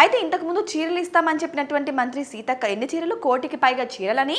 అయితే ఇంతకుముందు చీరలు ఇస్తామని చెప్పినటువంటి మంత్రి సీతక్క ఎన్ని చీరలు? కోటికి పైగా చీరలని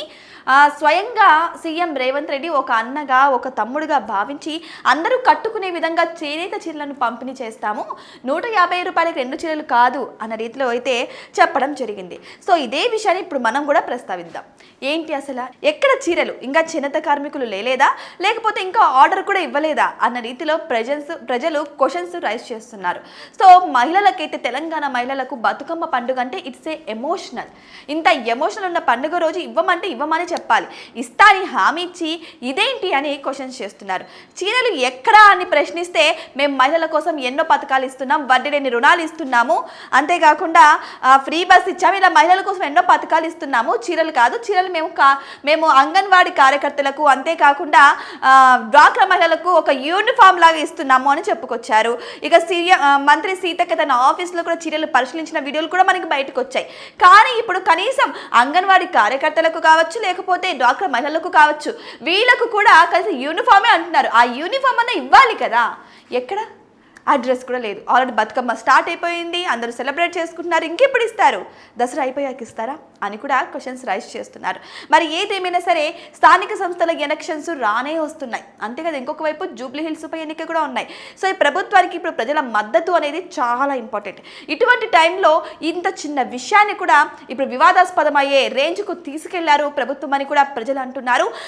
స్వయంగా సీఎం రేవంత్ రెడ్డి ఒక అన్నగా ఒక తమ్ముడుగా భావించి అందరూ కట్టుకునే విధంగా చేనేత చీరలను పంపిణీ చేస్తాము. నూట యాభై రూపాయలకి రెండు చీరలు కాదు అన్న రీతిలో అయితే చెప్పడం జరిగింది. సో ఇదే విషయాన్ని ఇప్పుడు మనం కూడా ప్రస్తావిద్దాం. ఏంటి అసలు? ఎక్కడ చీరలు? ఇంకా చేనేత కార్మికులు లేలేదా? లేకపోతే ఇంకా ఆర్డర్ కూడా ఇవ్వలేదా? అన్న రీతిలో ప్రజెన్స్ ప్రజలు క్వశ్చన్స్ రైజ్ చేస్తున్నారు. సో మహిళలకైతే తెలంగాణ మహిళలకు బతుకమ్మ పండుగ అంటే ఇట్స్ ఏ ఎమోషనల్ ఇంత ఎమోషనల్ ఉన్న పండుగ రోజు ఇవ్వమంటే ఇవ్వమని చెప్పాలి. ఇస్తా అని హామీ ఇచ్చి ఇదేంటి అని క్వశ్చన్స్ చేస్తున్నారు. చీరలు ఎక్కడా అని ప్రశ్నిస్తే మేము మహిళల కోసం ఎన్నో పథకాలు ఇస్తున్నాం వడ్డీ లేని రుణాలు ఇస్తున్నాము. అంతేకాకుండా ఫ్రీ బస్ ఇచ్చాము ఇలా మహిళల కోసం ఎన్నో పథకాలు ఇస్తున్నాము. చీరలు కాదు చీరలు మేము కా మేము అంగన్వాడీ కార్యకర్తలకు అంతేకాకుండా డ్వాక్రా మహిళలకు ఒక యూనిఫామ్ లాగా ఇస్తున్నాము అని చెప్పుకొచ్చారు. ఇక సీఎం మంత్రి సీతక్క తన ఆఫీస్లో కూడా చీరలు పరిశీలించిన వీడియోలు కూడా మనకి బయటకు వచ్చాయి. కానీ ఇప్పుడు కనీసం అంగన్వాడీ కార్యకర్తలకు కావచ్చు లేకపోతే డ్వాక్రా మహిళలకు కావచ్చు వీళ్ళకు కూడా కలిసి యూనిఫామే అంటున్నారు. ఆ యూనిఫామ్ అన్న ఇవ్వాలి కదా. ఎక్కడ? అడ్రస్ కూడా లేదు. ఆల్రెడీ బతుకమ్మ స్టార్ట్ అయిపోయింది. అందరూ సెలబ్రేట్ చేసుకుంటున్నారు. ఇంకెప్పుడు ఇస్తారు? దసరా అయిపోయాక ఇస్తారా? అని కూడా క్వశ్చన్స్ రైజ్ చేస్తున్నారు. మరి ఏదేమైనా సరే స్థానిక సంస్థల ఎలక్షన్స్ రానే వస్తున్నాయి. అంతే కదా ఇంకొక వైపు జూబ్లీ హిల్స్ ఉప ఎన్నిక కూడా ఉన్నాయి. సో ఈ ప్రభుత్వానికి ఇప్పుడు ప్రజల మద్దతు అనేది చాలా ఇంపార్టెంట్ ఇటువంటి టైంలో ఇంత చిన్న విషయాన్ని కూడా ఇప్పుడు వివాదాస్పదమయ్యే రేంజ్కు తీసుకెళ్ళారు ప్రభుత్వం అని కూడా ప్రజలు అంటున్నారు.